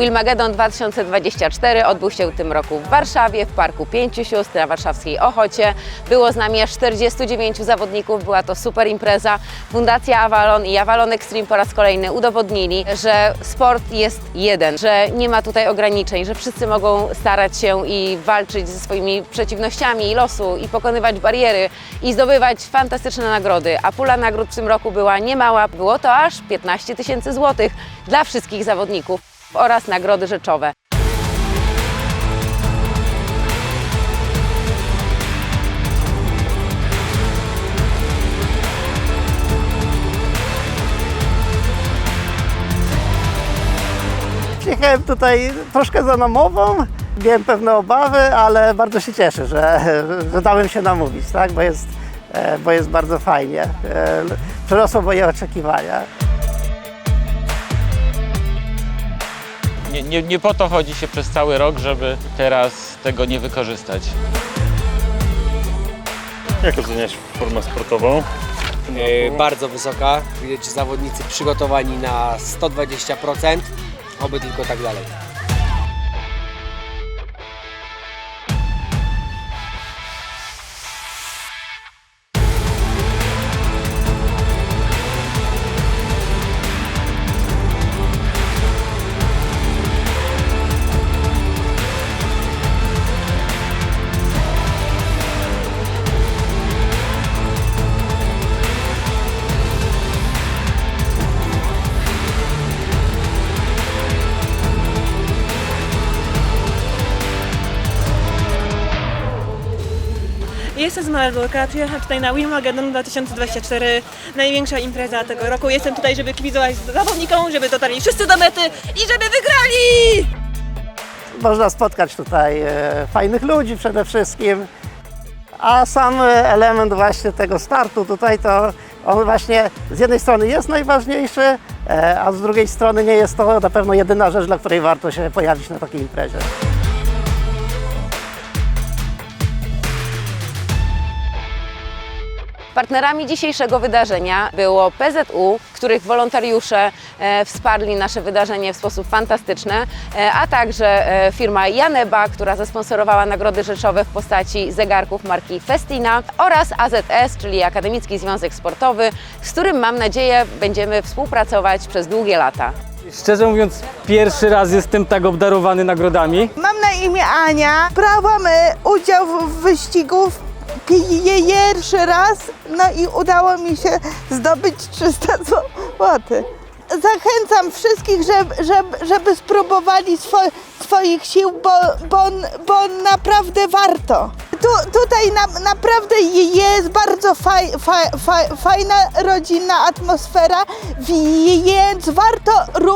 Wilmagedon 2024 odbył się w tym roku w Warszawie, w Parku Pięciu Sióstr na warszawskiej Ochocie. Było z nami aż 49 zawodników, była to super impreza. Fundacja Avalon i Avalon Extreme po raz kolejny udowodnili, że sport jest jeden, że nie ma tutaj ograniczeń, że wszyscy mogą starać się i walczyć ze swoimi przeciwnościami i losu i pokonywać bariery i zdobywać fantastyczne nagrody. A pula nagród w tym roku była niemała, było to aż 15 tysięcy złotych dla wszystkich zawodników oraz nagrody rzeczowe. Przyjechałem tutaj troszkę za namową, miałem pewne obawy, ale bardzo się cieszę, że, że dałem się namówić, tak? bo, jest, e, bo jest bardzo fajnie. E, Przerosło moje oczekiwania. Nie, nie, nie po to chodzi się przez cały rok, żeby teraz tego nie wykorzystać. Jak oceniasz formę sportową? E, bardzo wysoka. Widać, że zawodnicy przygotowani na 120%. Oby tylko tak dalej. Jestem z Marburga, przyjechałam tutaj na Wilmagedon 2024, największa impreza tego roku. Jestem tutaj, żeby kibicować zawodnikom, żeby dotarli wszyscy do mety i żeby wygrali! Można spotkać tutaj e, fajnych ludzi przede wszystkim, a sam e, element właśnie tego startu tutaj to on właśnie z jednej strony jest najważniejszy, e, a z drugiej strony nie jest to na pewno jedyna rzecz, dla której warto się pojawić na takiej imprezie. Partnerami dzisiejszego wydarzenia było PZU, których wolontariusze e, wsparli nasze wydarzenie w sposób fantastyczny, e, a także e, firma Janeba, która zasponsorowała nagrody rzeczowe w postaci zegarków marki Festina oraz AZS, czyli Akademicki Związek Sportowy, z którym mam nadzieję będziemy współpracować przez długie lata. Szczerze mówiąc, pierwszy raz jestem tak obdarowany nagrodami. Mam na imię Ania. Brałam udział w wyścigu w pierwszy raz, no i udało mi się zdobyć 300 zł. Zachęcam wszystkich, żeby, żeby, żeby spróbowali swo, swoich sił, bo, bo, bo naprawdę warto. Tu, tutaj na, naprawdę jest bardzo faj, faj, faj, fajna rodzinna atmosfera, więc warto ru,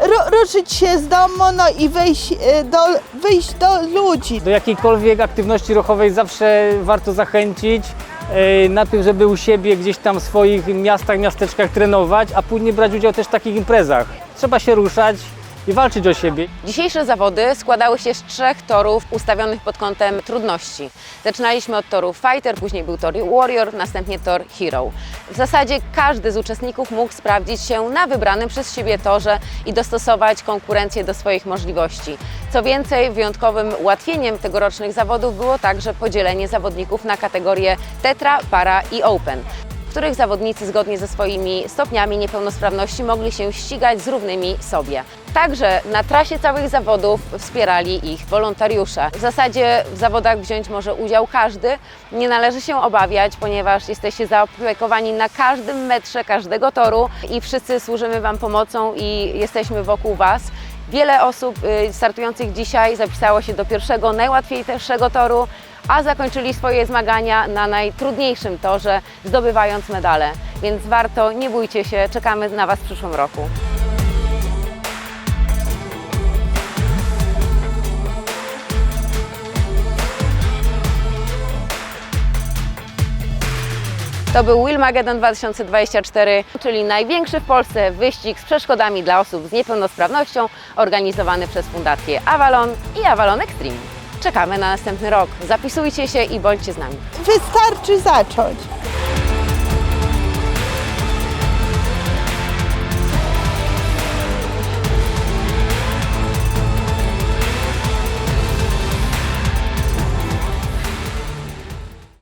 ru, ruszyć się z domu no i wyjść e, do, wyjść do ludzi. Do jakiejkolwiek aktywności ruchowej zawsze warto zachęcić. E, Na tym, żeby u siebie gdzieś tam w swoich miastach, miasteczkach trenować, a później brać udział też w takich imprezach. Trzeba się ruszać i walczyć o siebie. Dzisiejsze zawody składały się z trzech torów ustawionych pod kątem trudności. Zaczynaliśmy od toru Fighter, później był tor Warrior, następnie tor Hero. W zasadzie każdy z uczestników mógł sprawdzić się na wybranym przez siebie torze i dostosować konkurencję do swoich możliwości. Co więcej, wyjątkowym ułatwieniem tegorocznych zawodów było także podzielenie zawodników na kategorie Tetra, Para i Open których zawodnicy zgodnie ze swoimi stopniami niepełnosprawności mogli się ścigać z równymi sobie. Także na trasie całych zawodów wspierali ich wolontariusze. W zasadzie w zawodach wziąć może udział każdy. Nie należy się obawiać, ponieważ jesteście zaopiekowani na każdym metrze każdego toru i wszyscy służymy Wam pomocą i jesteśmy wokół Was. Wiele osób y, startujących dzisiaj zapisało się do pierwszego, najłatwiejszego toru, a zakończyli swoje zmagania na najtrudniejszym torze, zdobywając medale. Więc warto, nie bójcie się, czekamy na Was w przyszłym roku. To był Wilmagedon 2024, czyli największy w Polsce wyścig z przeszkodami dla osób z niepełnosprawnością, organizowany przez Fundację Avalon i Avalon Extreme. Czekamy na następny rok. Zapisujcie się i bądźcie z nami. Wystarczy zacząć.